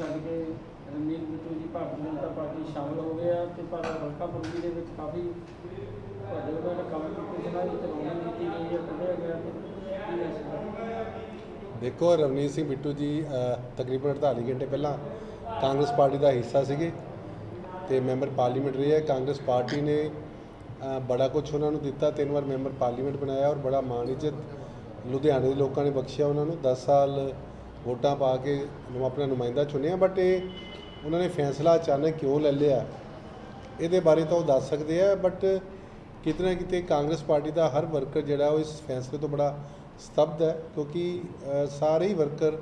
ਛੱਡ ਕੇ ਰਣਜੀਤ ਬਿੱਟੂ ਜੀ ਭਾਰਤੀ ਜਨਤਾ ਪਾਰਟੀ ਸ਼ਾਮਲ ਹੋ ਗਏ ਆ ਤੇ ਪਰ ਹਲਕਾ ਬੁਰਗੀ ਦੇ ਵਿੱਚ ਕਾਫੀ ਤੁਹਾਡੇ ਉਹਨਾਂ ਨੇ ਕੰਮ ਕੀਤੇ ਜਿਹਨਾਂ ਦੀ ਚੋਣ ਕੀਤੀ ਗਈ ਹੈ ਕੱਢਿਆ ਗਿਆ ਤੇ ਦੇਖੋ, ਰਵਨੀਤ ਸਿੰਘ ਬਿੱਟੂ ਜੀ ਤਕਰੀਬਨ 48 ਘੰਟੇ ਪਹਿਲਾਂ ਕਾਂਗਰਸ ਪਾਰਟੀ ਦਾ ਹਿੱਸਾ ਸੀਗੇ ਤੇ ਮੈਂਬਰ ਪਾਰਲੀਮੈਂਟ ਰਹੇ ਹੈ ਕਾਂਗਰਸ ਪਾਰਟੀ ਨੇ ਬੜਾ ਕੁਝ ਉਹਨਾਂ ਨੂੰ ਦਿੱਤਾ, ਤਿੰਨ ਵਾਰ ਮੈਂਬਰ ਪਾਰਲੀਮੈਂਟ ਬਣਾਇਆ ਔਰ ਬੜਾ ਮਾਣ ਇੱਜ਼ਤ ਲੁਧਿਆਣੇ ਦੇ ਲੋਕਾਂ ਨੇ ਬਖਸ਼ਿਆ ਉਹਨਾਂ ਨੂੰ। 10 ਸਾਲ ਵੋਟਾਂ ਪਾ ਕੇ ਨੂੰ ਆਪਣਾ ਨੁਮਾਇੰਦਾ ਚੁਣਿਆ ਬਟ ਇਹ ਉਹਨਾਂ ਨੇ ਫੈਸਲਾ ਅਚਾਨਕ ਕਿਉਂ ਲੈ ਲਿਆ? ਇਹਦੇ ਬਾਰੇ ਤਾਂ ਉਹ ਦੱਸ ਸਕਦੇ ਆ ਬਟ ਕਿਤੇ ਨਾ ਕਿਤੇ ਕਾਂਗਰਸ ਪਾਰਟੀ ਦਾ ਹਰ ਵਰਕਰ ਜਿਹੜਾ ਉਹ ਇਸ ਫੈਸਲੇ ਤੋਂ ਬੜਾ ਸਤਬਦ ਹੈ, ਕਿਉਂਕਿ ਸਾਰੇ ਹੀ ਵਰਕਰ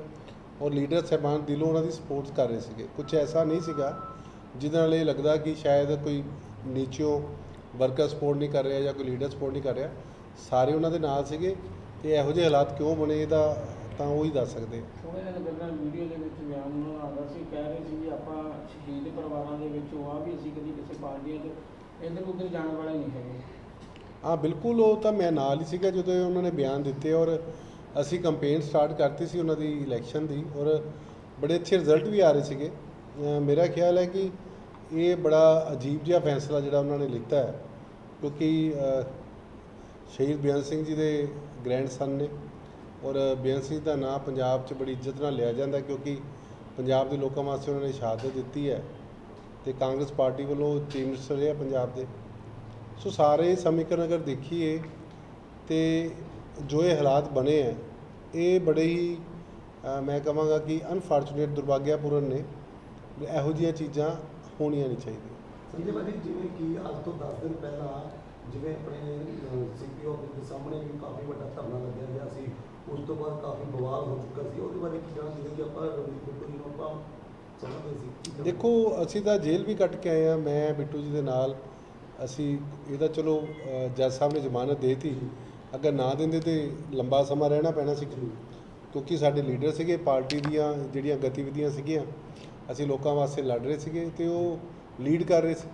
ਔਰ ਲੀਡਰ ਸਹਿਬਾਨ ਦਿਲੋਂ ਉਹਨਾਂ ਦੀ ਸਪੋਰਟ ਕਰ ਰਹੇ ਸੀਗੇ। ਕੁਝ ਐਸਾ ਨਹੀਂ ਸੀਗਾ, ਜਿਹਦੇ ਨਾਲ ਇਹ ਲੱਗਦਾ ਕਿ ਸ਼ਾਇਦ ਕੋਈ ਨੀਚੋਂ ਵਰਕਰ ਸਪੋਰਟ ਨਹੀਂ ਕਰ ਰਿਹਾ ਜਾਂ ਕੋਈ ਲੀਡਰ ਸਪੋਰਟ ਨਹੀਂ ਕਰ ਰਿਹਾ। ਸਾਰੇ ਉਹਨਾਂ ਦੇ ਨਾਲ ਸੀਗੇ, ਤੇ ਇਹੋ ਜਿਹੇ ਹਾਲਾਤ ਕਿਉਂ ਬਣੇ, ਇਹਦਾ ਤਾਂ ਉਹ ਹੀ ਦੱਸ ਸਕਦੇ ਥੋੜੇ ਦਿਨ ਪਹਿਲਾਂ ਵੀਡੀਓ ਦੇ ਵਿੱਚ ਬਿਆਨ ਉਹਨਾਂ ਆਉਂਦਾ ਸੀ ਕਹਿ ਰਹੇ ਸੀ ਵੀ ਆਪਾਂ ਸ਼ਹੀਦ ਪਰਿਵਾਰਾਂ ਦੇ ਵਿੱਚੋਂ ਆ ਵੀ ਅਸੀਂ ਕਦੀ ਕਿਸੇ ਪਾਰਟੀਆਂ 'ਚ ਇੱਧਰ ਉੱਧਰ ਜਾਣ ਵਾਲੇ ਨਹੀਂ ਹੈਗੇ। ਹਾਂ ਬਿਲਕੁਲ ਉਹ ਤਾਂ ਮੈਂ ਨਾਲ ਹੀ ਸੀਗਾ ਜਦੋਂ ਉਹਨਾਂ ਨੇ ਬਿਆਨ ਦਿੱਤੇ ਔਰ ਅਸੀਂ ਕੰਪੇਨ ਸਟਾਰਟ ਕਰਤੀ ਸੀ ਉਹਨਾਂ ਦੀ ਇਲੈਕਸ਼ਨ ਦੀ ਔਰ ਬੜੇ ਅੱਛੇ ਰਿਜ਼ਲਟ ਵੀ ਆ ਰਹੇ ਸੀਗੇ। ਮੇਰਾ ਖਿਆਲ ਹੈ ਕਿ ਇਹ ਬੜਾ ਅਜੀਬ ਜਿਹਾ ਫੈਸਲਾ ਜਿਹੜਾ ਉਹਨਾਂ ਨੇ ਲਿੱਤਾ ਹੈ ਕਿਉਂਕਿ ਸ਼ਹੀਦ ਬਿਆਨ ਸਿੰਘ ਜੀ ਦੇ ਗ੍ਰੈਂਡਸਨ ਨੇ ਔਰ ਬਿਆਨ ਸਿੰਘ ਦਾ ਨਾਂ ਪੰਜਾਬ 'ਚ ਬੜੀ ਇੱਜ਼ਤ ਨਾਲ ਲਿਆ ਜਾਂਦਾ ਕਿਉਂਕਿ ਪੰਜਾਬ ਦੇ ਲੋਕਾਂ ਵਾਸਤੇ ਉਹਨਾਂ ਨੇ ਸ਼ਹਾਦਤ ਦਿੱਤੀ ਹੈ ਤੇ ਕਾਂਗਰਸ ਪਾਰਟੀ ਵੱਲੋਂ ਚੀਫ ਮਿਨਿਸਟਰ ਰਿਹਾ ਪੰਜਾਬ ਦੇ। ਸੋ ਸਾਰੇ ਸਮੀਕਰਨ ਅਗਰ ਦੇਖੀਏ ਤੇ ਜੋ ਇਹ ਹਾਲਾਤ ਬਣੇ ਹੈ, ਇਹ ਬੜੇ ਹੀ ਮੈਂ ਕਹਾਂਗਾ ਕਿ ਅਨਫੋਰਚੂਨੇਟ ਦੁਰਭਾਗਿਆਪੂਰਨ ਨੇ। ਇਹੋ ਜਿਹੀਆਂ ਚੀਜ਼ਾਂ ਹੋਣੀਆਂ ਨਹੀਂ ਚਾਹੀਦੀਆਂ। ਸੰਜੇ ਭਾਜੀ ਜਿਵੇਂ ਕਿ ਅੱਜ ਤੋਂ 10 ਦਿਨ ਪਹਿਲਾਂ ਜਿਵੇਂ ਆਪਣੇ ਸੀਪੀਓ ਦੇ ਸਾਹਮਣੇ ਵੀ ਕਾਫੀ ਵੱਡਾ ਧਰਨਾ ਲੱਗਿਆ ਗਿਆ ਸੀ। ਉਸ ਤੋਂ ਬਾਅਦ ਕਾਫੀ ਬਵਾਲ ਹੋ ਚੁੱਕਾ ਸੀ। ਉਹਦੇ ਬਾਰੇ ਕੀ ਕਹਿਣਾ ਚਾਹੀਦਾ ਕਿ ਆਪਾਂ ਰਵਨੀਤ ਬਿੱਟੂ ਜੀ ਨੂੰ ਆਪਾਂ ਸੀ? ਕੀ? ਦੇਖੋ ਅਸੀਂ ਤਾਂ ਜੇਲ੍ਹ ਵੀ ਕੱਟ ਕੇ ਆਏ ਆ ਮੈਂ ਬਿੱਟੂ ਜੀ ਦੇ ਨਾਲ ਅਸੀਂ ਇਹਦਾ ਚਲੋ ਅ, ਜੱਜ ਸਾਹਿਬ ਨੇ ਜ਼ਮਾਨਤ ਦੇਤੀ। ਅਗਰ ਨਾ ਦਿੰਦੇ ਤੇ ਲੰਬਾ ਸਮਾਂ ਰਹਿਣਾ ਪੈਣਾ ਸੀ। ਕਿਉਂਕਿ ਸਾਡੇ ਲੀਡਰ ਸੀਗੇ ਪਾਰਟੀ ਦੀਆਂ ਜਿਹੜੀਆਂ ਗਤੀਵਿਧੀਆਂ ਸੀਗੀਆਂ ਅਸੀਂ ਲੋਕਾਂ ਵਾਸਤੇ ਲੜ ਰਹੇ ਸੀਗੇ ਤੇ ਉਹ ਲੀਡ ਕਰ ਰਹੇ ਸੀ।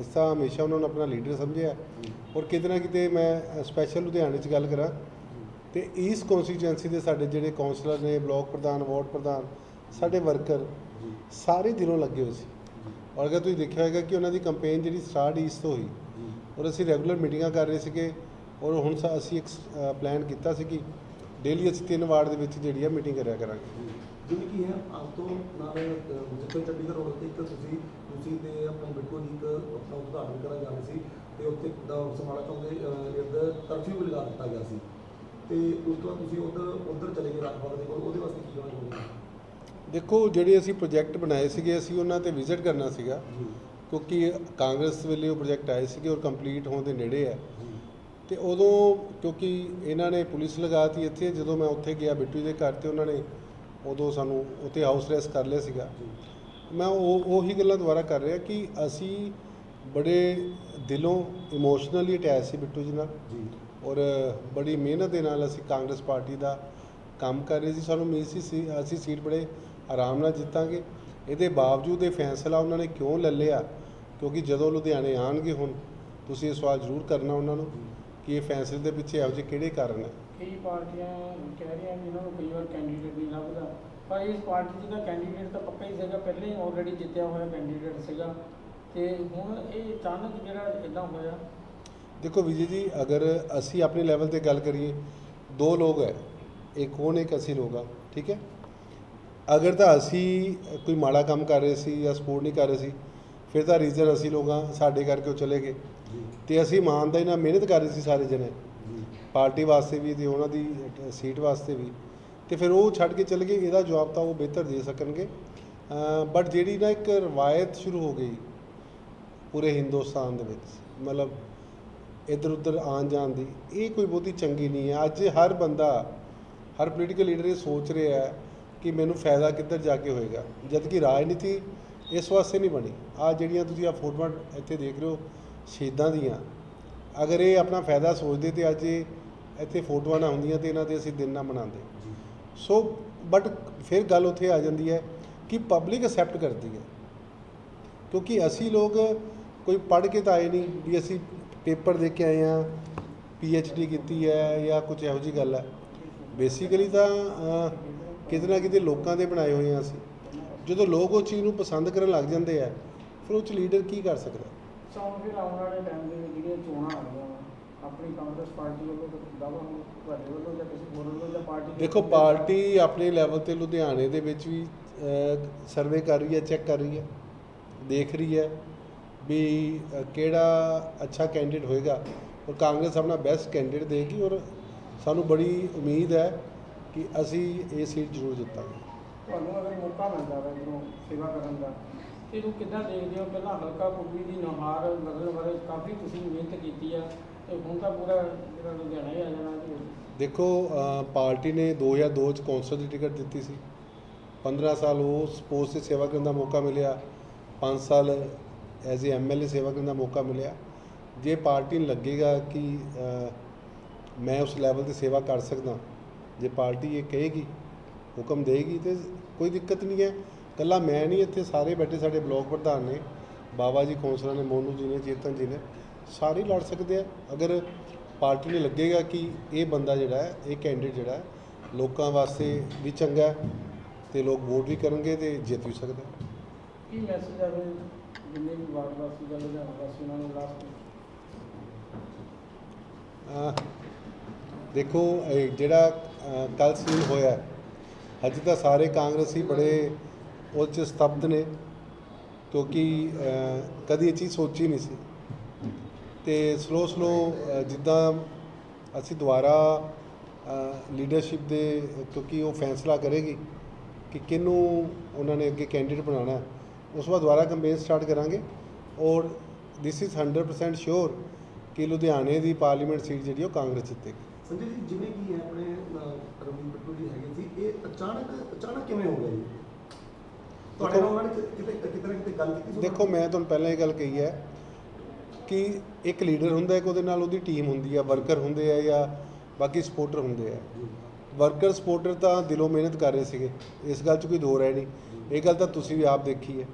ਅਸੀਂ ਤਾਂ ਹਮੇਸ਼ਾ ਉਹਨਾਂ ਨੂੰ ਆਪਣਾ ਲੀਡਰ ਸਮਝਿਆ। ਔਰ ਕਿਤੇ ਨਾ ਕਿਤੇ ਮੈਂ ਸਪੈਸ਼ਲ ਲੁਧਿਆਣੇ 'ਚ ਗੱਲ ਕਰਾਂ। ਤੇ ਇਸ ਕਨਸਟੀਚੁਐਂਸੀ ਦੇ ਸਾਡੇ ਜਿਹੜੇ ਕਾਉਂਸਲਰ ਨੇ ਬਲਾਕ ਪ੍ਰਧਾਨ ਵਾਰਡ ਪ੍ਰਧਾਨ ਸਾਡੇ ਵਰਕਰ ਸਾਰੇ ਦਿਲੋਂ ਲੱਗੇ ਹੋਏ ਸੀ। ਔਰ ਅਗਰ ਤੁਸੀਂ ਦੇਖਿਆ ਹੋਵੇਗਾ ਕਿ ਉਹਨਾਂ ਦੀ ਕੰਪੇਨ ਜਿਹੜੀ ਸਟਾਰਟ ਈਸ ਤੋਂ ਹੋਈ ਔਰ ਅਸੀਂ ਰੈਗੂਲਰ ਮੀਟਿੰਗਾਂ ਕਰ ਰਹੇ ਸੀਗੇ ਔਰ ਹੁਣ ਸਾ- ਅਸੀਂ ਇੱਕ ਪਲਾਨ ਕੀਤਾ ਸੀ ਕਿ ਡੇਲੀ ਅਸੀਂ ਤਿੰਨ ਵਾਰਡ ਦੇ ਵਿੱਚ ਜਿਹੜੀ ਆ ਮੀਟਿੰਗ ਕਰਿਆ ਕਰਾਂਗੇ। ਜਿਵੇਂ ਕਿ ਹੈ ਅੱਜ ਤੋਂ ਨਾਲ ਅਹ, ਚੰਡੀਗੜ੍ਹ ਰੋਡ ਤੇ ਇੱਕ ਤੁਸੀਂ ਤੁਸੀਂ ਤੇ ਆਪਣੇ ਬਿੱਟੂ ਇੱਕ ਆਪਣਾ ਉਦਘਾਟਨ ਕਰਨ ਜਾ ਰਹੇ ਸੀ ਤੇ ਉੱਥੇ ਸਮਾਲਾ ਚੌਂਕ ਦੇ ਕਰਫਿਊ ਵੀ ਲਗਾ ਦਿੱਤਾ ਗਿਆ ਸੀ। ਤੇ ਉਸ ਤੋਂ ਬਾਅਦ ਤੁਸੀਂ ਉਧਰ ਉਧਰ ਚਲੇ ਗਏ ਰਾਜਪਾਲ ਦੇ ਕੋਲ ਉਹਦੇ ਵਾਸਤੇ ਕੀ ਕਹਿਣਾ ਚਾਹੁੰਦੇ ਦੇਖੋ ਜਿਹੜੇ ਅਸੀਂ ਪ੍ਰੋਜੈਕਟ ਬਣਾਏ ਸੀਗੇ ਅਸੀਂ ਉਹਨਾਂ ਤੇ ਵਿਜ਼ਿਟ ਕਰਨਾ ਸੀਗਾ। ਜੀ। ਕਿਉਂਕਿ ਕਾਂਗਰਸ ਵੇਲੇ ਉਹ ਪ੍ਰੋਜੈਕਟ ਆਏ ਸੀਗੇ ਔਰ ਕੰਪਲੀਟ ਹੋਣ ਦੇ ਨੇੜੇ ਹੈ। ਜੀ। ਤੇ ਉਦੋਂ ਕਿਉਂਕਿ ਇਹਨਾਂ ਨੇ ਪੁਲਿਸ ਲਗਾਤੀ ਇੱਥੇ ਜਦੋਂ ਮੈਂ ਉੱਥੇ ਗਿਆ ਬਿੱਟੂ ਦੇ ਘਰ ਤੇ ਉਹਨਾਂ ਨੇ ਉਦੋਂ ਸਾਨੂੰ ਉੱਥੇ ਹਾਊਸ ਅਰੈਸਟ ਕਰ ਲਿਆ ਸੀਗਾ। ਜੀ। ਮੈਂ ਉਹ ਉਹੀ ਗੱਲਾਂ ਦੁਬਾਰਾ ਕਰ ਰਿਹਾ ਕਿ ਅਸੀਂ ਬੜੇ ਦਿਲੋਂ ਇਮੋਸ਼ਨਲੀ ਅਟੈਚ ਸੀ ਬਿੱਟੂ ਜੀ ਨਾਲ। ਜੀ। ਔਰ ਬੜੀ ਮਿਹਨਤ ਦੇ ਨਾਲ ਅਸੀਂ ਕਾਂਗਰਸ ਪਾਰਟੀ ਦਾ ਕੰਮ ਕਰ ਰਹੇ ਸੀ। ਸਾਨੂੰ ਉਮੀਦ ਸੀ ਅਸੀਂ ਸੀਟ ਬੜੇ ਆਰਾਮ ਨਾਲ ਜਿੱਤਾਂਗੇ। ਇਹਦੇ ਬਾਵਜੂਦ ਇਹ ਫੈਸਲਾ ਉਹਨਾਂ ਨੇ ਕਿਉਂ ਲੈ ਲਿਆ? ਕਿਉਂਕਿ ਜਦੋਂ ਲੁਧਿਆਣੇ ਆਣਗੇ ਹੁਣ, ਤੁਸੀਂ ਇਹ ਸਵਾਲ ਜ਼ਰੂਰ ਕਰਨਾ ਉਹਨਾਂ ਨੂੰ ਕਿ ਇਹ ਫੈਸਲੇ ਦੇ ਪਿੱਛੇ ਇਹੋ ਜਿਹੇ ਕਿਹੜੇ ਕਾਰਨ ਹੈ? ਕਈ ਪਾਰਟੀਆਂ ਕਹਿ ਰਹੀਆਂ ਵੀ ਇਹਨਾਂ ਨੂੰ ਕਈ ਵਾਰ ਕੈਂਡੀਡੇਟ ਨਹੀਂ ਲੱਭਦਾ। ਪਰ ਇਸ ਪਾਰਟੀ 'ਚ ਤਾਂ ਕੈਂਡੀਡੇਟ ਤਾਂ ਪੱਕਾ ਹੀ ਸੀਗਾ। ਪਹਿਲਾਂ ਹੀ ਆਲਰੇਡੀ ਜਿੱਤਿਆ ਹੋਇਆ ਕੈਂਡੀਡੇਟ ਸੀਗਾ। ਤੇ ਹੁਣ ਇਹ ਅਚਾਨਕ ਜਿਹੜਾ ਇਦਾਂ ਹੋਇਆ ਦੇਖੋ ਵਿਜੇ ਜੀ ਅਗਰ ਅਸੀਂ ਆਪਣੇ ਲੈਵਲ ਤੇ ਗੱਲ ਕਰੀਏ ਦੋ ਲੋਕ ਹੈ ਇੱਕ ਨੇ ਇੱਕ ਅਸੀਂ ਲੋਕ ਆ ਠੀਕ ਹੈ? ਅਗਰ ਤਾਂ ਅਸੀਂ ਕੋਈ ਮਾੜਾ ਕੰਮ ਕਰ ਰਹੇ ਸੀ ਜਾਂ ਸਪੋਰਟ ਨਹੀਂ ਕਰ ਰਹੇ ਸੀ ਫਿਰ ਤਾਂ ਰੀਜ਼ਨ ਅਸੀਂ ਲੋਕ ਸਾਡੇ ਕਰਕੇ ਉਹ ਚਲੇ ਗਏ। ਤੇ ਅਸੀਂ ਇਮਾਨਦਾਰੀ ਨਾਲ ਮਿਹਨਤ ਕਰ ਰਹੇ ਸੀ ਸਾਰੇ ਜਣੇ। ਪਾਰਟੀ ਵਾਸਤੇ ਵੀ ਤੇ ਉਹਨਾਂ ਦੀ ਸੀਟ ਵਾਸਤੇ ਵੀ। ਤੇ ਫਿਰ ਉਹ ਛੱਡ ਕੇ ਚਲੇ ਗਏ ਇਹਦਾ ਜਵਾਬ ਤਾਂ ਉਹ ਬਿਹਤਰ ਦੇ ਸਕਣਗੇ। ਬਟ ਜਿਹੜੀ ਨਾ ਇੱਕ ਰਵਾਇਤ ਸ਼ੁਰੂ ਹੋ ਗਈ ਪੂਰੇ ਹਿੰਦੁਸਤਾਨ ਦੇ ਵਿੱਚ ਮਤਲਬ ਇੱਧਰ ਉੱਧਰ ਆਉਣ ਜਾਣ ਦੀ ਇਹ ਕੋਈ ਬਹੁਤੀ ਚੰਗੀ ਨਹੀਂ ਹੈ। ਅੱਜ ਹਰ ਬੰਦਾ ਹਰ ਪੋਲੀਟੀਕਲ ਲੀਡਰ ਇਹ ਸੋਚ ਰਿਹਾ ਹੈ ਕਿ ਮੈਨੂੰ ਫਾਇਦਾ ਕਿੱਧਰ ਜਾ ਕੇ ਹੋਏਗਾ। ਜਦ ਕਿ ਰਾਜਨੀਤੀ ਇਸ ਵਾਸਤੇ ਨਹੀਂ ਬਣੀ। ਆ ਜਿਹੜੀਆਂ ਤੁਸੀਂ ਆ ਫੋਟੋਆਂ ਇੱਥੇ ਦੇਖ ਰਹੇ ਹੋ ਸ਼ਹੀਦਾਂ ਦੀਆਂ ਅਗਰ ਇਹ ਆਪਣਾ ਫਾਇਦਾ ਸੋਚਦੇ ਤੇ ਅੱਜ ਇਹ ਇੱਥੇ ਫੋਟੋਆਂ ਨਾ ਹੁੰਦੀਆਂ ਤੇ ਇਹਨਾਂ ਦੇ ਅਸੀਂ ਦਿਨ ਨਾ ਮਨਾਉਂਦੇ। ਸੋ ਬਟ ਫਿਰ ਗੱਲ ਉੱਥੇ ਆ ਜਾਂਦੀ ਹੈ ਕਿ ਪਬਲਿਕ ਅਸੈਪਟ ਕਰਦੀ ਹੈ। ਕਿਉਂਕਿ ਅਸੀਂ ਲੋਕ ਕੋਈ ਪੜ੍ਹ ਕੇ ਤਾਂ ਆਏ ਨਹੀਂ ਵੀ ਅਸੀਂ ਪੇਪਰ ਦੇ ਕੇ ਆਏ ਆ ਡੀ ਕੀਤੀ ਹੈ ਜਾਂ ਕੁਝ ਇਹੋ ਜਿਹੀ ਗੱਲ ਹੈ। ਬੇਸਿਕਲੀ ਤਾਂ ਕਿਤੇ ਨਾ ਕਿਤੇ ਲੋਕਾਂ ਦੇ ਬਣਾਏ ਹੋਏ ਆ ਅਸੀਂ। ਜਦੋਂ ਲੋਕ ਉਹ ਚੀਜ਼ ਨੂੰ ਪਸੰਦ ਕਰਨ ਲੱਗ ਜਾਂਦੇ ਆ ਫਿਰ ਉਹ ਚ ਲੀਡਰ ਕੀ ਕਰ ਸਕਦਾ? ਸੋ ਫਿਰ ਆਉਣ ਵਾਲੇ ਟਾਈਮ ਦੇ ਵਿੱਚ ਜਿਹੜੀਆਂ ਚੋਣਾਂ ਆ ਰਹੀਆਂ ਵਾ ਆਪਣੀ ਕਾਂਗਰਸ ਪਾਰਟੀ ਵੱਲੋਂ ਦਾਵਾ ਹੁਣ ਤੁਹਾਡੇ ਵੱਲੋਂ ਜਾਂ ਕਿਸੇ ਹੋਰ ਵੱਲੋਂ ਜਾਂ ਪਾਰਟੀ ਦੇ ਦੇਖੋ ਪਾਰਟੀ ਆਪਣੇ ਲੈਵਲ ਤੇ ਲੁਧਿਆਣੇ ਦੇ ਵਿੱਚ ਵੀ ਸਰਵੇ ਕਰ ਰਹੀ ਹੈ ਚੈੱਕ ਕਰ ਰਹੀ ਹੈ ਦੇਖ ਰਹੀ ਹੈ। ਵੀ ਕਿਹੜਾ ਅੱਛਾ ਕੈਂਡੀਡੇਟ ਹੋਏਗਾ? ਔਰ ਕਾਂਗਰਸ ਆਪਣਾ ਬੈਸਟ ਕੈਂਡੀਡੇਟ ਦੇਗੀ ਔਰ ਸਾਨੂੰ ਬੜੀ ਉਮੀਦ ਹੈ ਕਿ ਅਸੀਂ ਇਹ ਸੀਟ ਜ਼ਰੂਰ ਜਿੱਤਾਂਗੇ। ਤੁਹਾਨੂੰ ਅਗਰ ਮੌਕਾ ਮਿਲਦਾ ਹੈ ਜਦੋਂ ਸੇਵਾ ਕਰਨ ਦਾ ਤੇ ਇਹਨੂੰ ਕਿੱਦਾਂ ਦੇਖਦੇ ਹੋ? ਪਹਿਲਾਂ ਹਲਕਾ ਪੁੱਗੀ ਦੀ ਨੁਹਾਰ ਬਦਲਣ ਬਾਰੇ ਕਾਫੀ ਤੁਸੀਂ ਮਿਹਨਤ ਕੀਤੀ ਆ ਤੇ ਹੁਣ ਤਾਂ ਪੂਰਾ ਜਿਹੜਾ ਲੁਧਿਆਣਾ ਹੀ ਆ ਜਾਣਾ ਜੀ। ਦੇਖੋ ਪਾਰਟੀ ਨੇ 2002 ਚ ਕੌਂਸਲ ਦੀ ਟਿਕਟ ਦਿੱਤੀ ਸੀ। 15 ਸਾਲ ਉਸ ਪੋਸਟ 'ਤੇ ਸੇਵਾ ਕਰਨ ਦਾ ਮੌਕਾ ਮਿਲਿਆ। 5 ਸਾਲ ਐਜ਼ ਏ ਐਮਐਲਏ ਸੇਵਾ ਕਰਨ ਦਾ ਮੌਕਾ ਮਿਲਿਆ। ਜੇ ਪਾਰਟੀ ਨੂੰ ਲੱਗੇਗਾ ਕਿ ਮੈਂ ਉਸ ਲੈਵਲ ਤੇ ਸੇਵਾ ਕਰ ਸਕਦਾ, ਜੇ ਪਾਰਟੀ ਇਹ ਕਹੇਗੀ, ਹੁਕਮ ਦੇਗੀ ਤੇ ਕੋਈ ਦਿੱਕਤ ਨਹੀਂ ਹੈ। ਕੱਲਾ ਮੈਂ ਨਹੀਂ, ਇੱਥੇ ਸਾਰੇ ਬੈਠੇ ਸਾਡੇ ਬਲਾਕ ਪ੍ਰਧਾਨ ਨੇ, ਬਾਬਾ ਜੀ, ਕੌਂਸਲਰ ਨੇ, ਮੋਨੂ ਜੀ ਨੇ, ਚੇਤਨ ਜੀ ਨੇ, ਸਾਰੇ ਲੜ ਸਕਦੇ ਆ। ਅਗਰ ਪਾਰਟੀ ਨੂੰ ਲੱਗੇਗਾ ਕਿ ਇਹ ਬੰਦਾ ਜਿਹੜਾ ਹੈ, ਇਹ ਕੈਂਡੀਡੇਟ ਜਿਹੜਾ ਹੈ, ਲੋਕਾਂ ਵਾਸਤੇ ਵੀ ਚੰਗਾ ਹੈ, ਤੇ ਲੋਕ ਵੋਟ ਵੀ ਕਰਨਗੇ ਤੇ ਜਿੱਤ ਵੀ ਸਕਦਾ ਕੀ ਮੈਸੇਜ ਆਵੇ ਜਿੰਨੇ ਵੀ ਵਾਰਡ ਵਾਸੀ ਜਾਂ ਲੁਧਿਆਣਾ ਵਾਸੀ ਉਹਨਾਂ ਨੂੰ ਲਾਸਟ ਦੇਖੋ ਇਹ ਜਿਹੜਾ ਕੱਲ ਸੀਨ ਹੋਇਆ ਅੱਜ ਤਾਂ ਸਾਰੇ ਕਾਂਗਰਸੀ ਬੜੇ ਉਹ 'ਚ ਸਤਬਦ ਨੇ ਕਿਉਂਕਿ ਅਹ, ਕਦੀ ਇਹ ਚੀਜ਼ ਸੋਚੀ ਨਹੀਂ ਸੀ। ਤੇ ਸਲੋ ਸਲੋ ਜਿੱਦਾਂ ਅਸੀਂ ਦੁਬਾਰਾ ਲੀਡਰਸ਼ਿਪ ਦੇ ਕਿਉਂਕਿ ਉਹ ਫੈਸਲਾ ਕਰੇਗੀ ਕਿ ਕਿਹਨੂੰ ਉਹਨਾਂ ਨੇ ਅੱਗੇ ਕੈਂਡੀਡੇਟ ਬਣਾਉਣਾ ਉਸ ਤੋਂ ਬਾਅਦ ਦੁਬਾਰਾ ਕੰਪੇਨ ਸਟਾਰਟ ਕਰਾਂਗੇ ਔਰ ਦਿਸ ਇਜ਼ 100% ਸ਼ੋਰ ਕਿ ਲੁਧਿਆਣੇ ਦੀ ਪਾਰਲੀਮੈਂਟ ਸੀਟ ਜਿਹੜੀ ਉਹ ਕਾਂਗਰਸ ਜਿੱਤੇਗੀ। ਸੰਜੇ ਜੀ ਜਿਵੇਂ ਕਿ ਆਪਣੇ ਰਵੀ ਜੀ ਹੈਗੇ ਸੀ ਇਹ ਅਚਾਨਕ ਅਚਾਨਕ ਕਿਵੇਂ ਹੋ ਗਿਆ ਜੀ? ਤੁਹਾਡੇ ਨਾਲ ਉਹਨਾਂ ਨੇ ਕਿਤੇ ਕਿਤੇ ਗੱਲ ਕੀਤੀ ਸੀ ਦੇਖੋ ਮੈਂ ਤੁਹਾਨੂੰ ਪਹਿਲਾਂ ਇਹ ਗੱਲ ਕਹੀ ਹੈ ਕਿ ਇੱਕ ਲੀਡਰ ਹੁੰਦਾ ਹੈ ਕਿ ਉਹਦੇ ਨਾਲ ਉਹਦੀ ਟੀਮ ਹੁੰਦੀ ਹੈ ਵਰਕਰ ਹੁੰਦੇ ਆ ਜਾਂ ਬਾਕੀ ਸਪੋਰਟਰ ਹੁੰਦੇ ਆ। ਵਰਕਰ ਸਪੋਰਟਰ ਤਾਂ ਦਿਲੋਂ ਮਿਹਨਤ ਕਰ ਰਹੇ ਸੀਗੇ ਇਸ ਗੱਲ 'ਚ ਕੋਈ ਦੋ ਰਾਏ ਨਹੀਂ। ਇਹ ਗੱਲ ਤਾਂ ਤੁਸੀਂ ਵੀ ਆਪ ਦੇਖੀ ਹੈ।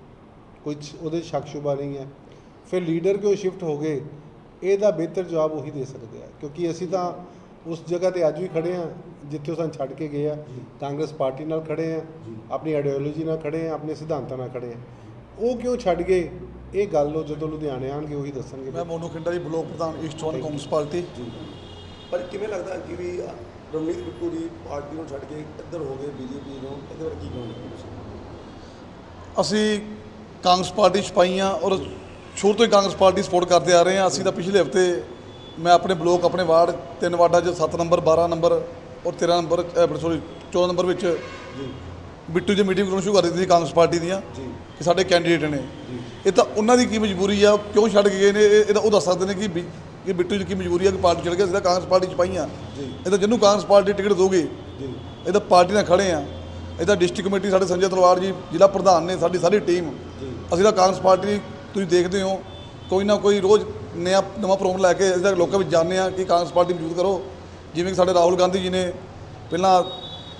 ਕੁਝ ਉਹਦੇ 'ਚ ਸ਼ੱਕ ਸ਼ੁਬਾ ਨਹੀਂ ਹੈ। ਫਿਰ ਲੀਡਰ ਕਿਉਂ ਸ਼ਿਫਟ ਹੋ ਗਏ? ਇਹਦਾ ਬਿਹਤਰ ਜਵਾਬ ਉਹੀ ਦੇ ਸਕਦੇ ਆ। ਕਿਉਂਕਿ ਅਸੀਂ ਤਾਂ ਉਸ ਜਗ੍ਹਾ ਤੇ ਅੱਜ ਵੀ ਖੜੇ ਆ ਜਿੱਥੇ ਉਹ ਸਾਨੂੰ ਛੱਡ ਕੇ ਗਏ ਆ। ਕਾਂਗਰਸ ਪਾਰਟੀ ਨਾਲ ਖੜੇ ਆ। ਆਪਣੀ ਆਈਡੀਓਲੋਜੀ ਨਾਲ ਖੜੇ ਆ ਆਪਣੇ ਸਿਧਾਂਤਾਂ ਨਾਲ ਖੜੇ ਆ। ਉਹ ਕਿਉਂ ਛੱਡ ਗਏ? ਇਹ ਗੱਲ ਉਹ ਜਦੋਂ ਲੁਧਿਆਣੇ ਆਣਗੇ ਉਹੀ ਦੱਸਣਗੇ। ਮੈਂ ਮੋਨੂ ਖਿੰਡਾ ਜੀ ਬਲਾਕ ਪ੍ਰਧਾਨ ਈਸਟ ਜ਼ੋਨ ਕਾਂਗਰਸ ਪਾਰਟੀ ਪਰ ਕਿਵੇਂ ਲੱਗਦਾ ਕਿ ਵੀ ਰਵਨੀਤ ਬਿੱਟੂ ਦੀ ਪਾਰਟੀ ਨੂੰ ਛੱਡ ਕੇ ਇੱਧਰ ਹੋ ਗਏ ਬੀਜੇਪੀ ਨੂੰ ਇਹਦੇ ਬਾਰੇ ਕੀ ਕਹੋਗੇ ਅਸੀਂ ਕਾਂਗਰਸ ਪਾਰਟੀ ਸਿਪਾਹੀਆਂ ਔਰ ਸ਼ੁਰੂ ਤੋਂ ਹੀ ਕਾਂਗਰਸ ਪਾਰਟੀ ਸਪੋਰਟ ਕਰਦੇ ਆ ਰਹੇ ਹਾਂ। ਅਸੀਂ ਤਾਂ ਪਿਛਲੇ ਹਫ਼ਤੇ ਮੈਂ ਆਪਣੇ ਬਲਾਕ ਆਪਣੇ ਵਾਰਡ ਤਿੰਨ ਵਾਰਡਾਂ 'ਚ 7 ਨੰਬਰ 12 ਨੰਬਰ ਔਰ 13 ਨੰਬਰ ਸੋਰੀ 14 ਨੰਬਰ ਵਿੱਚ ਜੀ ਬਿੱਟੂ ਦੀ ਮੀਟਿੰਗ ਕਰਨੀ ਸ਼ੁਰੂ ਕਰ ਦਿੱਤੀ ਸੀ ਕਾਂਗਰਸ ਪਾਰਟੀ ਦੀਆਂ ਜੀ। ਕਿ ਸਾਡੇ ਕੈਂਡੀਡੇਟ ਨੇ। ਜੀ। ਇਹ ਤਾਂ ਉਹਨਾਂ ਦੀ ਕੀ ਮਜਬੂਰੀ ਆ? ਕਿਉਂ ਛੱਡ ਕੇ ਗਏ ਨੇ? ਇਹ ਇਹ ਤਾਂ ਉਹ ਦੱਸ ਸਕਦੇ ਨੇ ਕਿ ਕਿ ਬਿੱਟੂ ਦੀ ਕੀ ਮਜਬੂਰੀ ਆ ਕਿ ਪਾਰਟੀ ਛੱਡ ਅਸੀਂ ਤਾਂ ਕਾਂਗਰਸ ਪਾਰਟੀ ਚ ਪਾਈਆਂ ਜੀ। ਇਹ ਤਾਂ ਜਿਹਨੂੰ ਕਾਂਗਰਸ ਪਾਰਟੀ ਟਿਕਟ ਦੋਗੇ ਜੀ। ਇਹ ਤਾਂ ਪਾਰਟੀ ਨਾਲ ਖੜੇ ਆ। ਇਹ ਤਾਂ ਡਿਸਟ੍ਰਿਕਟ ਕਮੇਟੀ ਸਾਡੇ ਸੰਜੇ ਤਲਵਾਰ ਜੀ ਜ਼ਿਲ੍ਹਾ ਪ੍ਰਧਾਨ ਨੇ ਸਾਡੀ ਸਾਰੀ ਟੀਮ। ਅਸੀਂ ਤਾਂ ਕਾਂਗਰਸ ਪਾਰਟੀ ਤੁਸੀਂ ਦੇਖਦੇ ਹੋ ਕੋਈ ਨਾ ਕੋਈ ਰੋਜ਼ ਨया ਨਵਾਂ ਪ੍ਰੋਗਰਾਮ ਲੈ ਕੇ ਅਸੀਂ ਤਾਂ ਲੋਕਾਂ ਵਿੱਚ ਜਾਂਦੇ ਆ ਕਿ ਕਾਂਗਰਸ ਪਾਰਟੀ ਮੌਜੂਦ ਕਰੋ। ਜਿਵੇਂ ਕਿ ਸਾਡੇ ਰਾਹੁਲ ਗਾਂਧੀ ਜੀ ਨੇ ਪਹਿਲਾਂ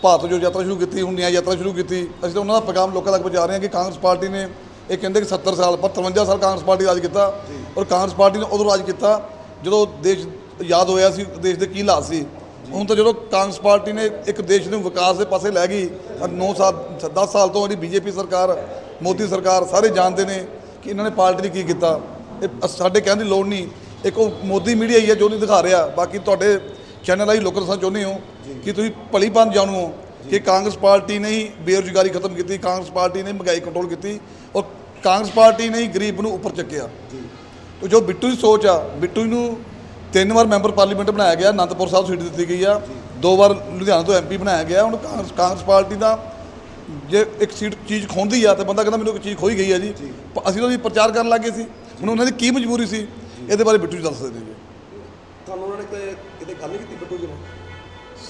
ਭਾਰਤ ਜੋ ਯਾਤਰਾ ਸ਼ੁਰੂ ਕੀਤੀ ਹੁਣ ਨਿਆਂ ਯਾਤਰਾ ਸ਼ੁਰੂ ਕੀਤੀ। ਅਸੀਂ ਤਾਂ ਉਹਨਾਂ ਦਾ ਪੈਗਾਮ ਲੋਕਾਂ ਤੱਕ ਪਹੁੰਚਾ ਰਹੇ ਹਾਂ ਕਿ ਕਾਂਗਰਸ ਪਾਰਟੀ ਨੇ ਇਹ ਕਹਿੰਦੇ ਕਿ 70 ਸਾਲ ਪਰ 53 ਸਾਲ ਕਾਂਗਰਸ ਪਾਰਟੀ ਰਾਜ ਕੀਤਾ ਔਰ ਕਾਂਗਰਸ ਪਾਰਟੀ ਨੇ ਉਦੋਂ ਰਾਜ ਕੀਤਾ ਜਦੋਂ ਦੇਸ਼ ਯਾਦ ਹੋਇਆ ਸੀ ਦੇਸ਼ ਦੇ ਕੀ ਹਾਲਾਤ ਸੀ। ਹੁਣ ਤਾਂ ਜਦੋਂ ਕਾਂਗਰਸ ਪਾਰਟੀ ਨੇ ਇੱਕ ਦੇਸ਼ ਨੂੰ ਵਿਕਾਸ ਦੇ ਪਾਸੇ ਲੈ ਗਈ 9 ਸਾਲ 10 ਸਾਲ ਤੋਂ ਜਿਹੜੀ ਬੀਜੇਪੀ ਸਰਕਾਰ ਮੋਦੀ ਸਰਕਾਰ ਸਾਰੇ ਜਾਣਦੇ ਨੇ ਕਿ ਇਹਨਾਂ ਨੇ ਪਾਰਟੀ ਨੇ ਕੀ ਕੀਤਾ। ਇਹ ਸਾਡੇ ਕਹਿਣ ਦੀ ਲੋੜ ਨਹੀਂ। ਇੱਕ ਉਹ ਮੋਦੀ ਮੀਡੀਆ ਹੀ ਹੈ ਜੋ ਨਹੀਂ ਦਿਖਾ ਰਿਹਾ। ਬਾਕੀ ਤੁਹਾਡੇ ਚੈਨਲ ਆਈ ਲੋਕਾਂ ਦੱਸਣਾ ਚਾਹੁੰਦੇ ਹੋ ਕਿ ਤੁਸੀਂ ਭਲੀ ਭਾਂਤ ਜਾਣੂ ਹੋ ਕਿ ਕਾਂਗਰਸ ਪਾਰਟੀ ਨੇ ਹੀ ਬੇਰੁਜ਼ਗਾਰੀ ਖਤਮ ਕੀਤੀ ਕਾਂਗਰਸ ਪਾਰਟੀ ਨੇ ਮਹਿੰਗਾਈ ਕੰਟਰੋਲ ਕੀਤੀ ਔਰ ਕਾਂਗਰਸ ਪਾਰਟੀ ਨੇ ਹੀ ਗਰੀਬ ਨੂੰ ਉੱਪਰ ਚੱਕਿਆ। ਜੀ। ਤੇ ਜੋ ਬਿੱਟੂ ਦੀ ਸੋਚ ਆ ਬਿੱਟੂ ਨੂੰ ਤਿੰਨ ਵਾਰ ਮੈਂਬਰ ਪਾਰਲੀਮੈਂਟ ਬਣਾਇਆ ਗਿਆ ਅਨੰਦਪੁਰ ਸਾਹਿਬ ਸੀਟ ਦਿੱਤੀ ਗਈ ਆ। ਦੋ ਵਾਰ ਲੁਧਿਆਣਾ ਤੋਂ ਐਮਪੀ ਬਣਾਇਆ ਗਿਆ ਹੁਣ ਕਾਂਗਰਸ ਕਾਂਗਰਸ ਪਾਰਟੀ ਦਾ ਜੇ ਇੱਕ ਸੀਟ ਚੀਜ਼ ਖੋਂਦੀ ਆ ਤੇ ਬੰਦਾ ਕਹਿੰਦਾ ਮੈਨੂੰ ਇੱਕ ਚੀਜ਼ ਖੋਈ ਗਈ ਆ ਜੀ। ਅਸੀਂ ਤਾਂ ਜੀ ਪ੍ਰਚਾਰ ਕਰਨ ਲੱਗੇ ਸੀ। ਹੁਣ ਉਹਨਾਂ ਦੀ ਕੀ ਮਜਬੂਰੀ ਸੀ ਇਹਦੇ ਬਾਰੇ ਬਿੱਟੂ ਜੀ ਦੱਸ ਸਕਦੇ ਤੁਹਾਨੂੰ ਉਹਨਾਂ ਨੇ ਕਿਤੇ ਕਿਤੇ ਗੱਲ ਨਹੀਂ ਕੀਤੀ ਬਿੱਟੂ ਜੀ ਨਾਲ?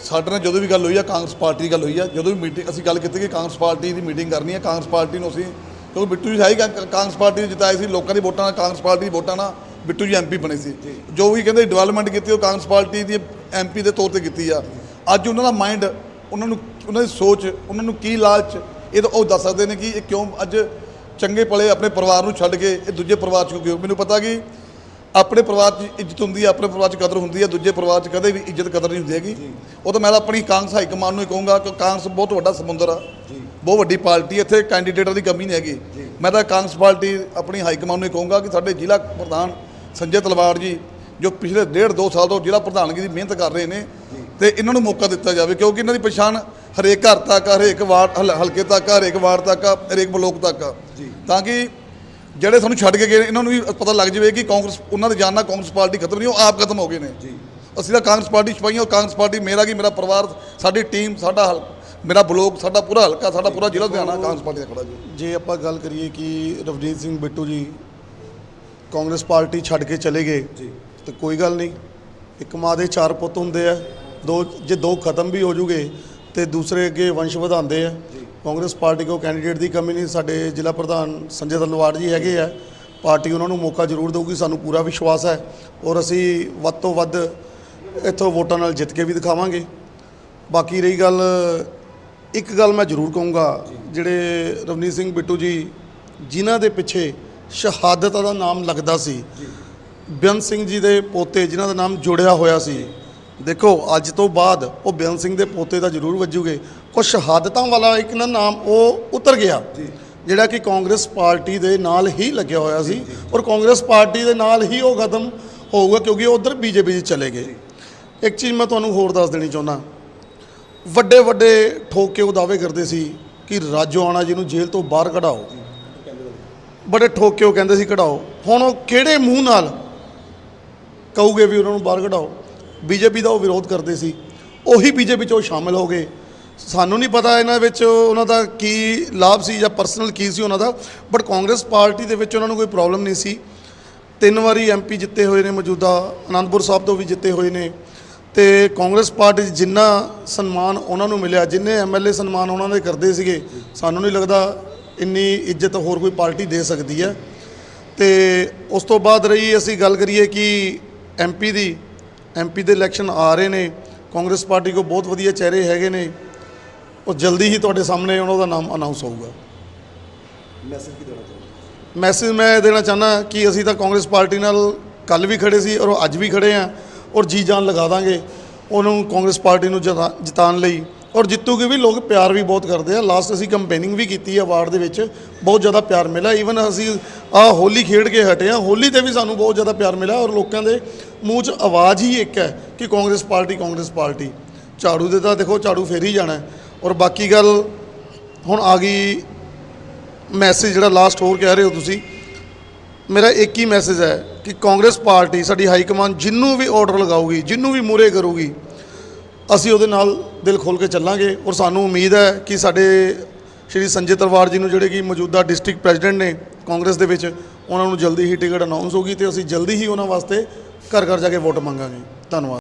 ਸਾਡੇ ਨਾਲ ਜਦੋਂ ਵੀ ਗੱਲ ਹੋਈ ਆ ਕਾਂਗਰਸ ਪਾਰਟੀ ਦੀ ਗੱਲ ਹੋਈ ਆ ਜਦੋਂ ਵੀ ਮੀਟਿੰਗ ਅਸੀਂ ਗੱਲ ਕੀਤੀ ਕਿ ਕਾਂਗਰਸ ਪਾਰਟੀ ਦੀ ਮੀਟਿੰਗ ਕਰਨੀ ਹੈ ਕਾਂਗਰਸ ਪਾਰਟੀ ਨੂੰ ਅਸੀਂ ਕਿਉਂਕਿ ਬਿੱਟੂ ਜੀ ਕਾਂ- ਕਾਂਗਰਸ ਪਾਰਟੀ ਨੇ ਜਿਤਾਏ ਸੀ ਲੋਕਾਂ ਦੀ ਵੋਟਾਂ ਨਾਲ ਕਾਂਗਰਸ ਪਾਰਟੀ ਦੀ ਵੋਟਾਂ ਨਾਲ। ਬਿੱਟੂ ਜੀ ਐਮਪੀ ਬਣੇ ਸੀ। ਜੀ। ਵੀ ਕਹਿੰਦੇ ਡਿਵੈਲਪਮੈਂਟ ਕੀਤੀ ਉਹ ਕਾਂਗਰਸ ਪਾਰਟੀ ਦੀ ਐਮਪੀ ਦੇ ਤੌਰ ਤੇ ਕੀਤੀ ਆ। ਅੱਜ ਉਹਨਾਂ ਦਾ ਮਾਈਂਡ ਉਹਨਾਂ ਨੂੰ ਉਹਨਾਂ ਦੀ ਸੋਚ ਉਹਨਾਂ ਨੂੰ ਕੀ ਲਾਲਚ ਇਹ ਤਾਂ ਉਹ ਦੱਸ ਸਕਦੇ ਨੇ ਕਿ ਇਹ ਕਿਉਂ ਅੱਜ ਚੰਗੇ ਪਲੇ ਆਪਣੇ ਪਰਿਵਾਰ ਨੂੰ ਛੱਡ ਕੇ ਇਹ ਦੂਜੇ ਪਰਿਵਾਰ ਚ ਕਿਉਂ? ਗਏ ਮੈਨੂੰ ਪਤਾ ਕਿ ਆਪਣੇ ਪਰਿਵਾਰ 'ਚ ਇੱਜ਼ਤ ਹੁੰਦੀ ਹੈ ਆਪਣੇ ਪਰਿਵਾਰ 'ਚ ਕਦਰ ਹੁੰਦੀ ਹੈ ਦੂਜੇ ਪਰਿਵਾਰ 'ਚ ਕਦੇ ਵੀ ਇੱਜ਼ਤ ਕਦਰ ਨਹੀਂ ਹੁੰਦੀ ਹੈਗੀ। ਉਹ ਤਾਂ ਮੈਂ ਤਾਂ ਆਪਣੀ ਕਾਂਗਰਸ ਹਾਈ ਕਮਾਂਡ ਨੂੰ ਹੀ ਕਹੂੰਗਾ ਕਿ ਕਾਂਗਰਸ ਬਹੁਤ ਵੱਡਾ ਸਮੁੰਦਰ ਆ। ਬਹੁਤ ਵੱਡੀ ਪਾਰਟੀ ਹੈ, ਇੱਥੇ ਕੈਂਡੀਡੇਟਾਂ ਦੀ ਕਮੀ ਨਹੀਂ ਹੈਗੀ। ਮੈਂ ਤਾਂ ਕਾਂਗਰਸ ਪਾਰਟੀ ਆਪਣੀ ਹਾਈ ਕਮਾਂਡ ਨੂੰ ਇਹ ਕਹੂੰਗਾ ਕਿ ਸਾਡੇ ਜ਼ਿਲ੍ਹਾ ਪ੍ਰਧਾਨ ਸੰਜੇ ਤਲਵਾੜ ਜੀ ਜੋ ਪਿਛਲੇ ਡੇਢ ਦੋ ਸਾਲ ਤੋਂ ਜ਼ਿਲ੍ਹਾ ਪ੍ਰਧਾਨਗੀ ਦੀ ਮਿਹਨਤ ਕਰ ਰਹੇ ਨੇ ਤੇ ਇਹਨਾਂ ਨੂੰ ਮੌਕਾ ਦਿੱਤਾ ਜਾਵੇ ਕਿਉਂਕਿ ਇਹਨਾਂ ਦੀ ਪਛਾਣ ਹਰੇਕ ਘਰ ਤੱਕ ਹਰੇਕ ਵਾਰਡ ਹਲ- ਹਲਕੇ ਤੱਕ ਹਰੇਕ ਵਾਰਡ ਤੱਕ ਹਰੇਕ ਬਲੋਕ ਤੱਕ। ਤਾਂ ਕਿ ਜਿਹੜੇ ਸਾਨੂੰ ਛੱਡ ਕੇ ਗਏ ਇਹਨਾਂ ਨੂੰ ਵੀ ਪਤਾ ਲੱਗ ਜਾਵੇ ਕਿ ਕਾਂਗਰਸ ਉਹਨਾਂ ਦੇ ਜਾਣ ਨਾਲ ਕਾਂਗਰਸ ਪਾਰਟੀ ਖਤਮ ਨਹੀਂ ਉਹ ਆਪ ਖਤਮ ਹੋ ਗਏ ਨੇ। ਅਸੀਂ ਤਾਂ ਕਾਂਗਰਸ ਪਾਰਟੀ ਸਿਪਾਹੀਆਂ ਉਹ ਕਾਂਗਰਸ ਪਾਰਟੀ ਮੇਰਾ ਕੀ ਮੇਰਾ ਪਰਿਵਾਰ ਸਾਡੀ ਟੀਮ ਸਾਡਾ ਹਲ- ਮੇਰਾ ਬਲੋਕ ਸਾਡਾ ਪੂਰਾ ਹਲਕਾ ਸਾਡਾ ਪੂਰਾ ਜ਼ਿਲ੍ਹਾ ਲੁਧਿਆਣਾ ਕਾਂਗਰਸ ਪਾਰਟੀ ਦਾ ਖੜਾ ਜੀ। ਜੇ ਆਪਾਂ ਗੱਲ ਕਰੀਏ ਕਿ ਰਵਨੀਤ ਸਿੰਘ ਬਿੱਟੂ ਜੀ ਕਾਂਗਰਸ ਪਾਰਟੀ ਛੱਡ ਕੇ ਚਲੇ ਗਏ ਜੀ। ਤੇ ਕੋਈ ਗੱਲ ਨਹੀਂ। ਇੱਕ ਮਾਂ ਦੇ ਚਾਰ ਪੁੱਤ ਹੁੰਦੇ ਆ ਦੋ ਜੇ ਦੋ ਖਤਮ ਵੀ ਹੋ ਜੂਗੇ ਤੇ ਦੂਸਰੇ ਅੱਗੇ ਵੰਸ਼ ਵਧਾਉਂਦੇ ਆ। ਕਾਂਗਰਸ ਪਾਰਟੀ ਕੋ ਕੈਂਡੀਡੇਟ ਦੀ ਕਮੀ ਨਹੀਂ ਸਾਡੇ ਜ਼ਿਲ੍ਹਾ ਪ੍ਰਧਾਨ ਸੰਜੇ ਤਲਵਾੜ ਜੀ ਹੈਗੇ ਆ। ਪਾਰਟੀ ਉਹਨਾਂ ਨੂੰ ਮੌਕਾ ਜ਼ਰੂਰ ਦੇਊਗੀ ਸਾਨੂੰ ਪੂਰਾ ਵਿਸ਼ਵਾਸ ਹੈ। ਔਰ ਅਸੀਂ ਵੱਧ ਤੋਂ ਵੱਧ ਇੱਥੋਂ ਵੋਟਾਂ ਨਾਲ ਜਿੱਤ ਕੇ ਵੀ ਦਿਖਾਵਾਂਗੇ। ਬਾਕੀ ਰਹੀ ਗੱਲ ਇੱਕ ਗੱਲ ਮੈਂ ਜ਼ਰੂਰ ਕਹੂੰਗਾ ਜਿਹੜੇ ਰਵਨੀਤ ਸਿੰਘ ਬਿੱਟੂ ਜੀ ਜਿਨ੍ਹਾਂ ਦੇ ਪਿੱਛੇ ਸ਼ਹਾਦਤ ਦਾ ਨਾਮ ਲੱਗਦਾ ਸੀ। ਬੇਅੰਤ ਸਿੰਘ ਜੀ ਦੇ ਪੋਤੇ ਜਿਨ੍ਹਾਂ ਦਾ ਨਾਮ ਜੁੜਿਆ ਹੋਇਆ ਸੀ। ਦੇਖੋ ਅੱਜ ਤੋਂ ਬਾਅਦ ਉਹ ਬੇਅੰਤ ਸਿੰਘ ਦੇ ਪੋਤੇ ਦਾ ਜ਼ਰੂਰ ਵੱਜੂਗੇ। ਕੁਝ ਸ਼ਹਾਦਤਾਂ ਵਾਲਾ ਇੱਕ ਨਾ ਨਾਮ ਉਹ ਉਤਰ ਗਿਆ। ਜਿਹੜਾ ਕਿ ਕਾਂਗਰਸ ਪਾਰਟੀ ਦੇ ਨਾਲ ਹੀ ਲੱਗਿਆ ਹੋਇਆ ਸੀ। ਔਰ ਕਾਂਗਰਸ ਪਾਰਟੀ ਦੇ ਨਾਲ ਹੀ ਉਹ ਖਤਮ ਹੋਊਗਾ ਕਿਉਂਕਿ ਉਹ ਉਧਰ ਬੀਜੇਪੀ 'ਚ ਚਲੇ ਗਏ। ਇੱਕ ਚੀਜ਼ ਮੈਂ ਤੁਹਾਨੂੰ ਹੋਰ ਦੱਸ ਦੇਣੀ ਚਾਹੁੰਦਾ। ਵੱਡੇ ਵੱਡੇ ਠੋਕ ਕੇ ਉਹ ਦਾਅਵੇ ਕਰਦੇ ਸੀ ਕਿ ਰਾਜੋ ਆਣਾ ਜੀ ਨੂੰ ਜੇਲ੍ਹ ਤੋਂ ਬਾਹਰ ਕਢਾਓ। ਬੜੇ ਠੋਕ ਕੇ ਉਹ ਕਹਿੰਦੇ ਸੀ ਕਢਾਓ। ਹੁਣ ਉਹ ਕਿਹੜੇ ਮੂੰਹ ਨਾਲ ਕਹੂਗੇ ਵੀ ਉਹਨਾਂ ਨੂੰ ਬਾਹਰ ਕਢਾਓ? ਬੀਜੇਪੀ ਦਾ ਉਹ ਵਿਰੋਧ ਕਰਦੇ ਸੀ। ਉਹੀ ਬੀਜੇਪੀ 'ਚ ਉਹ ਸ਼ਾਮਿਲ ਹੋ ਗਏ। ਸਾਨੂੰ ਨਹੀਂ ਪਤਾ ਇਹਨਾਂ ਵਿੱਚ ਉਹਨਾਂ ਦਾ ਕੀ ਲਾਭ ਸੀ ਜਾਂ ਪਰਸਨਲ ਕੀ ਸੀ ਉਹਨਾਂ ਦਾ ਬਟ ਕਾਂਗਰਸ ਪਾਰਟੀ ਦੇ ਵਿੱਚ ਉਹਨਾਂ ਨੂੰ ਕੋਈ ਪ੍ਰੋਬਲਮ ਨਹੀਂ ਸੀ। ਤਿੰਨ ਵਾਰੀ ਐਮਪੀ ਜਿੱਤੇ ਹੋਏ ਨੇ ਮੌਜੂਦਾ, ਅਨੰਦਪੁਰ ਸਾਹਿਬ ਤੋਂ ਵੀ ਜਿੱਤੇ ਹੋਏ ਨੇ। ਤੇ ਕਾਂਗਰਸ ਪਾਰਟੀ 'ਚ ਜਿੰਨਾ ਸਨਮਾਨ ਉਹਨਾਂ ਨੂੰ ਮਿਲਿਆ, ਜਿੰਨੇ ਐਮਐਲਏ ਸਨਮਾਨ ਉਹਨਾਂ ਦੇ ਕਰਦੇ ਸੀਗੇ, ਸਾਨੂੰ ਨਹੀਂ ਲੱਗਦਾ ਇੰਨੀ ਇੱਜ਼ਤ ਹੋਰ ਕੋਈ ਪਾਰਟੀ ਦੇ ਸਕਦੀ ਹੈ। ਤੇ ਉਸ ਤੋਂ ਬਾਅਦ ਰਹੀ ਅਸੀਂ ਗੱਲ ਕਰੀਏ ਕਿ ਐਮਪੀ ਦੀ ਐਮਪੀ ਦੇ ਇਲੈਕਸ਼ਨ ਆ ਰਹੇ ਨੇ। ਕਾਂਗਰਸ ਪਾਰਟੀ ਕੋ ਬਹੁਤ ਵਧੀਆ ਚਿਹਰੇ ਹੈਗੇ ਨੇ। ਉਹ ਜਲਦੀ ਹੀ ਤੁਹਾਡੇ ਸਾਹਮਣੇ ਉਹਨਾਂ ਦਾ ਨਾਮ ਅਨਾਉਂਸ ਹੋਊਗਾ। ਮੈਸੇਜ ਕੀ ਦੇਣਾ ਚਾਹੁੰਦੇ ਮੈਸੇਜ ਮੈਂ ਦੇਣਾ ਚਾਹੁੰਦਾ ਕਿ ਅਸੀਂ ਤਾਂ ਕਾਂਗਰਸ ਪਾਰਟੀ ਨਾਲ ਕੱਲ ਵੀ ਖੜੇ ਸੀ ਔਰ ਅੱਜ ਵੀ ਖੜੇ ਆ ਔਰ ਜੀ ਜਾਨ ਲਗਾ ਦਾਂਗੇ। ਉਹਨੂੰ ਕਾਂਗਰਸ ਪਾਰਟੀ ਨੂੰ ਜਿਤਾ- ਜਿਤਾਉਣ ਲਈ। ਔਰ ਜਿੱਤੂਗੀ ਵੀ ਲੋਕ ਪਿਆਰ ਵੀ ਬਹੁਤ ਕਰਦੇ ਆ। ਲਾਸਟ ਅਸੀਂ ਕੰਪੇਨਿੰਗ ਵੀ ਕੀਤੀ ਆ ਵਾਰਡ ਦੇ ਵਿੱਚ। ਬਹੁਤ ਜ਼ਿਆਦਾ ਪਿਆਰ ਮਿਲਿਆ। ਈਵਨ ਅਸੀਂ ਆ ਹੋਲੀ ਖੇਡ ਕੇ ਹਟੇ ਆ। ਹੋਲੀ ਤੇ ਵੀ ਸਾਨੂੰ ਬਹੁਤ ਜ਼ਿਆਦਾ ਪਿਆਰ ਮਿਲਿਆ ਔਰ ਲੋਕਾਂ ਦੇ ਮੂੰਹ 'ਚ ਆਵਾਜ਼ ਹੀ ਇੱਕ ਹੈ ਕਿ ਕਾਂਗਰਸ ਪਾਰਟੀ ਕਾਂਗਰਸ ਪਾਰਟੀ। ਝਾੜੂ ਦੇ ਤਾਂ ਦੇਖੋ, ਝਾੜੂ ਫੇਰ ਹੀ ਜਾਣਾ ਔਰ ਬਾਕੀ ਗੱਲ ਹੁਣ ਆ ਗਈ ਮੈਸੇਜ ਜਿਹੜਾ ਲਾਸਟ ਹੋਰ ਕਹਿ ਰਹੇ ਹੋ ਤੁਸੀਂ। ਮੇਰਾ ਇੱਕ ਹੀ ਮੈਸੇਜ ਹੈ ਕਿ ਕਾਂਗਰਸ ਪਾਰਟੀ ਸਾਡੀ ਹਾਈ ਕਮਾਂਡ ਜਿੰਨੂੰ ਵੀ ਆਰਡਰ ਲਗਾਊਗੀ, ਜਿੰਨੂੰ ਵੀ ਮੂਰੇ ਕਰੂਗੀ, ਅਸੀਂ ਉਹਦੇ ਨਾਲ ਦਿਲ ਖੋਲ ਕੇ ਚੱਲਾਂਗੇ ਔਰ ਸਾਨੂੰ ਉਮੀਦ ਹੈ ਕਿ ਸਾਡੇ ਸ਼੍ਰੀ ਸੰਜੇ ਤਰਵਾਰ ਜੀ ਨੂੰ ਜਿਹੜੇ ਕਿ ਮੌਜੂਦਾ ਡਿਸਟ੍ਰਿਕਟ ਪ੍ਰੈਜ਼ੀਡੈਂਟ ਨੇ ਕਾਂਗਰਸ ਦੇ ਵਿੱਚ, ਉਹਨਾਂ ਨੂੰ ਜਲਦੀ ਹੀ ਟਿਕਟ ਅਨਾਉਂਸ ਹੋਗੀ ਤੇ ਅਸੀਂ ਜਲਦੀ ਹੀ ਉਹਨਾਂ ਵਾਸਤੇ ਘਰ ਘਰ ਜਾ ਕੇ ਵੋਟ ਮੰਗਾਂਗੇ। ਧੰਨਵਾਦ।